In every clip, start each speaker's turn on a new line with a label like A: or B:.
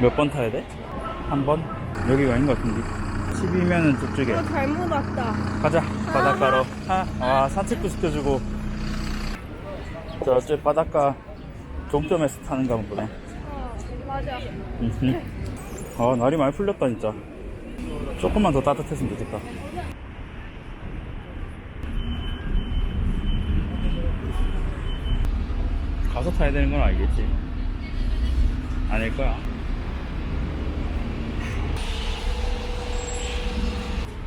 A: 몇 번 타야 돼? 한 번? 여기가 아닌 것 같은데 10이면은 저쪽에
B: 어, 잘못 왔다.
A: 가자 바닷가로 아, 아 산책도 시켜주고 저쪽 바닷가 종점에서 타는가 보네
B: 어, 맞아.
A: 음흠. 아 날이 많이 풀렸다 진짜 조금만 더 따뜻했으면 좋겠다 가서 타야 되는 건 알겠지 아닐 거야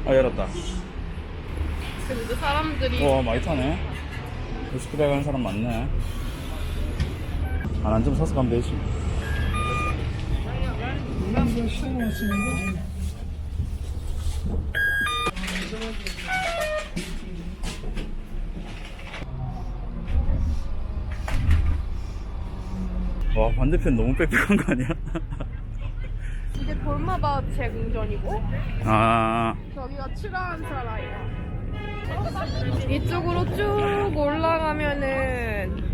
A: 아 열었다.
B: 그래도 사람들이
A: 와 많이 타네. 루스크대 가는 사람 많네. 아, 난좀 사서 가면 되지. 와 반대편 너무 빽빽한 거 아니야?
B: 돌마다 재궁전이고
A: 아.
B: 저기가 칠화한 사라예요. 이쪽으로 쭉 올라가면은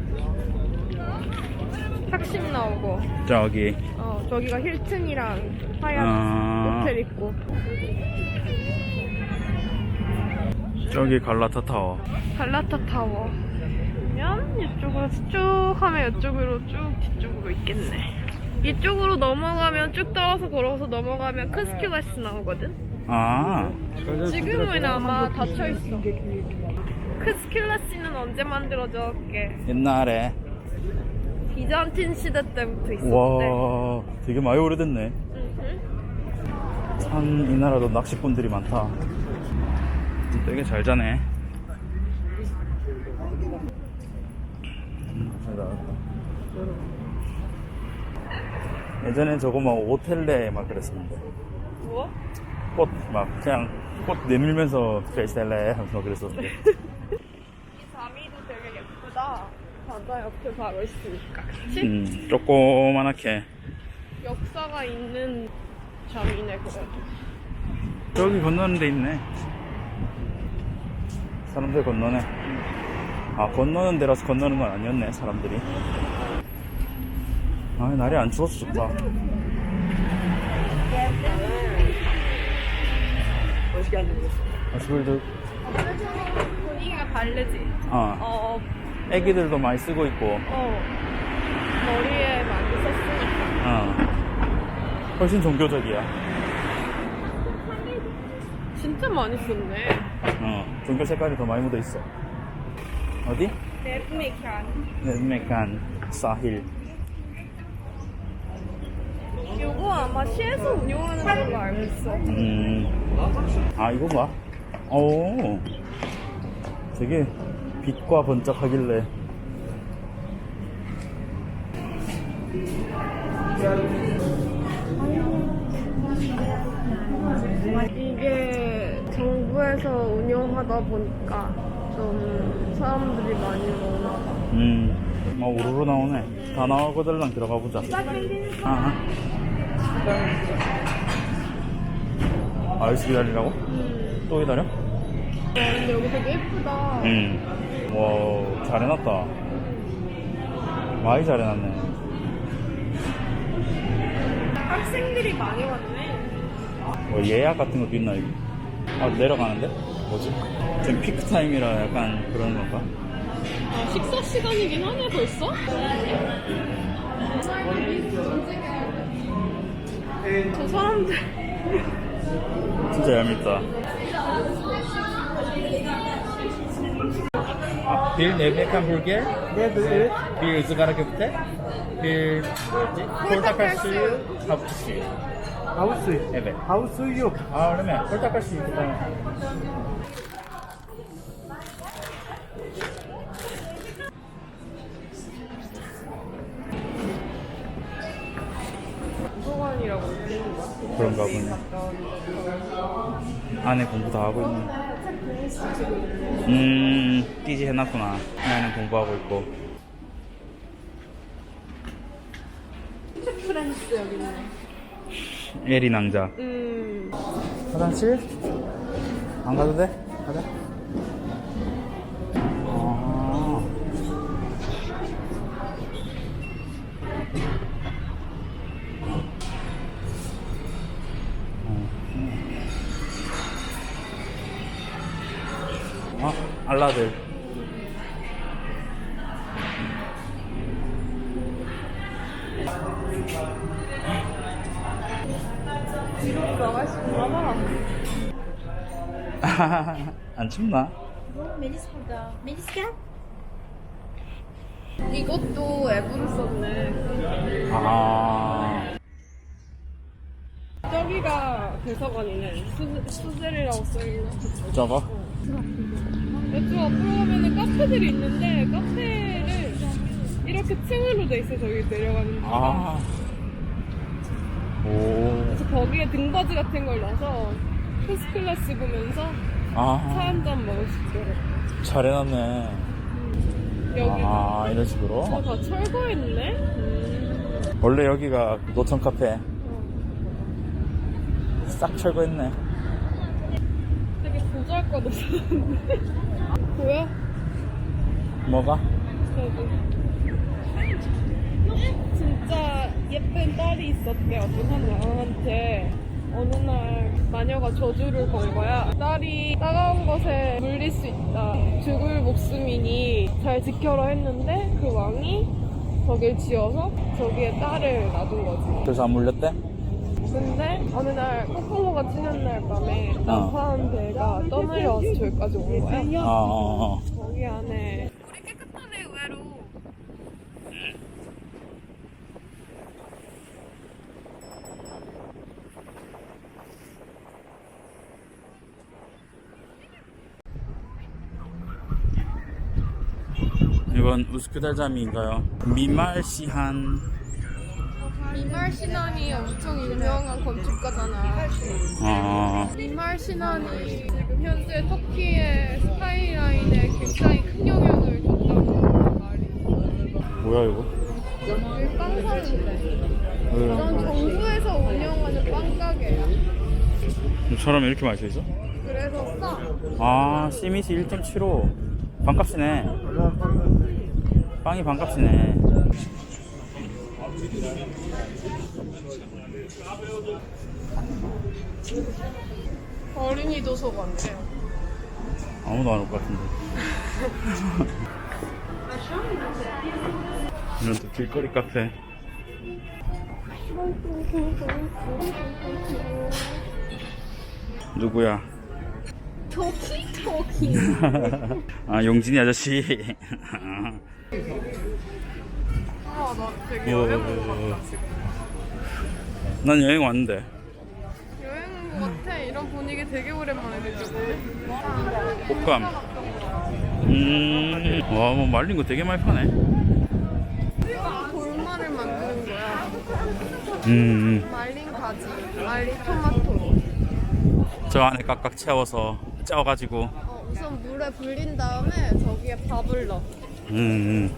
B: 탁심 나오고.
A: 저기.
B: 어 저기가 힐튼이랑 하얏
A: 아.
B: 호텔 있고.
A: 저기 갈라타 타워.
B: 갈라타 타워. 그러면 이쪽으로 쭉 하면 이쪽으로 쭉 뒤쪽으로 있겠네 이쪽으로 넘어가면 쭉 따라서 걸어서 넘어가면 크스큐가스 나오거든?
A: 아.
B: 지금은 아마 닫혀있어. 크스킬라스는 언제 만들어졌게
A: 옛날에.
B: 비잔틴 시대 때부터 있었대.
A: 와 되게 많이 오래됐네.
B: 음흠.
A: 참이 나라도 낚시꾼들이 많다. 되게 잘 자네. 음, 잘 나왔다. 예전엔 저거 막 오텔레 막 그랬었는데.
B: 뭐?
A: 꽃 막 그냥 꽃 내밀면서 페이셀레 하면서 그랬었는데.
B: 이 자미도 되게 예쁘다. 바다 옆에 바로 있으니까. 그치?
A: 음 조그만하게.
B: 역사가 있는 자미네 그래도.
A: 저기 건너는 데 있네. 사람들 건너네. 아 건너는 데라서 건너는 건 아니었네 사람들이 아 날이 안 추워서 좋다 아스불도
B: 분위기가 다르지?
A: 어
B: 어,
A: 애기들도 많이 쓰고 있고
B: 어. 머리에 많이 썼으니까.
A: 어 훨씬 종교적이야
B: 진짜 많이 썼네.
A: 어 종교 색깔이 더 많이 묻어 있어 어디?
B: 레프니칸.
A: 메칸 사힐
B: 요거 아마 시에서 운영하는 걸로 알고 있어.
A: 음. 아, 이건가? 오. 되게 빛과 번쩍하길래.
B: 이게 정부에서 운영하다 보니까 좀 사람들이 많이 오나 봐.
A: 음. 막 우르르 나오네. 다 나오고들랑 들어가 보자. 아. 아, 여기서 기다리라고?
B: 음.
A: 또 기다려?
B: 와, 근데 여기 되게 예쁘다.
A: 음. 와, 잘 해놨다. 많이 잘 해놨네.
B: 학생들이 많이 왔네.
A: 뭐 예약 같은 것도 있나, 여기? 아, 내려가는데? 뭐지? 지금 피크 타임이라 약간 그런 건가?
B: 아, 식사 시간이긴 하네, 벌써? 저 사람들.
A: 진짜 얄밉다. 아, 빌 네메칸 불게?
C: 네네.
A: 빌 ızgara köfte? 빌 뭐였지? 폴타카슈 하부치.
C: 하우스.
A: Evet.
C: 하우스 육.
A: 아, 그러면 폴타카 그런가 보네. 안에 공부 다 하고 있네. 음, 띠지 해놨구나. 나는 공부하고 있고.
B: 프렌스 여기 있네.
A: 에리 낭자.
B: 음.
A: 화장실? 안 가도 돼? 가자.
B: 봐.
A: 안 춥나?
B: 이것도 앱으로 썼네.
A: 아,
B: 저기가 대사관이네. 수, 수젤이라고 써있네.
A: 저거?
B: 이쪽 앞으로 가면은 카페들이 있는데 카페를 이렇게 층으로 돼 있어 저기 내려가는 데가.
A: 아. 오.
B: 그래서 거기에 등받이 같은 걸 놔서 패스클래스 보면서 차
A: 아,
B: 한 잔 먹을 수 있도록.
A: 잘 해놨네.
B: 여기
A: 아, 이런 식으로?
B: 어, 다 철거했네? 음.
A: 원래 여기가 노천 카페. 싹 철거했네.
B: 되게 보잘것 없었는데. 보여?
A: 뭐가?
B: 저기. 진짜 예쁜 딸이 있었대, 어떤 한 양한테. 어느 날 마녀가 저주를 건 거야. 딸이 따가운 것에 물릴 수 있다. 죽을 목숨이니 잘 지켜라 했는데 그 왕이 저길 지어서 저기에 딸을 놔둔 거지.
A: 그래서 안 물렸대?
B: 근데 어느 날 코코모가 찌는 날 밤에
A: 어.
B: 난파한 배가 떠내려와서 저기까지 온 거야.
A: 아, 어, 어.
B: 거기 안에 물이 깨끗하네 의외로.
A: 이건 우스크달자미인가요? 미말시한.
B: 미말 신안이 엄청 유명한 건축가잖아.
A: 어,
B: 미말 신안이 지금 현재 터키의 스카이라인에 굉장히 큰 영향을 줬다고 말이.
A: 뭐야, 이거?
B: 여기 빵 사는데.
A: 왜?
B: 난 정부에서 운영하는 빵 가게야.
A: 사람 이 이렇게 마셔 있어?
B: 그래서 싸.
A: 아, 시미시 1.75. 반값이네. 빵이 반값이네.
B: 어린이 도서관이래.
A: 아무도 안 올 것 같은데. 이런 또 길거리 카페. 누구야?
B: 토키 토키.
A: 아, 용진이 아저씨.
B: 아, 나 되게
A: 어.
B: 여행 온것 같다, 지금.
A: 난 여행 왔는데.
B: 여행 온 것 같아. 이런 분위기 되게 오랜만에 느껴보네.
A: 곶감. 음, 와, 뭐 말린 거 되게 많이 파네.
B: 돌말을 만드는 거야.
A: 음,
B: 말린 가지, 말린 토마토.
A: 저 안에 깍깍 채워서 쪄가지고.
B: 어, 우선 물에 불린 다음에 저기에 밥을 넣어.
A: 음,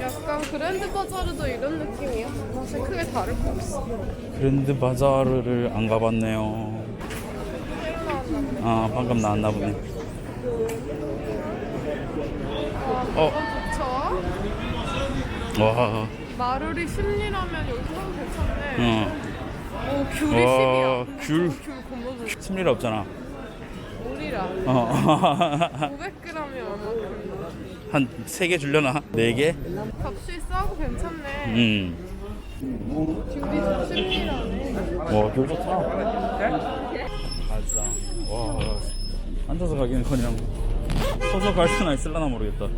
B: 약간 그랜드 바자르도 이런 느낌이야. 맛이 크게 다를 거 없어.
A: 그랜드 바자르를 안 가봤네요. 아, 방금 나왔나 보네. 어.
B: 좋죠?
A: 와,
B: 마루리 10리라면 여기 사도 괜찮네.
A: 어.
B: 오, 귤이
A: 와,
B: 10이야.
A: 귤.
B: 귤 고무줄.
A: 심리가 없잖아.
B: 우리라.
A: 어.
B: 500g이 얼마큼?
A: 한 세 개 줄려나? 네 개?
B: 값이 싸고 괜찮네.
A: 음.
B: 귤이 10리라네.
A: 와, 귤 좋다. 가자. 와, 앉아서 가기는 그냥 서서 갈 수나 있을라나 모르겠다.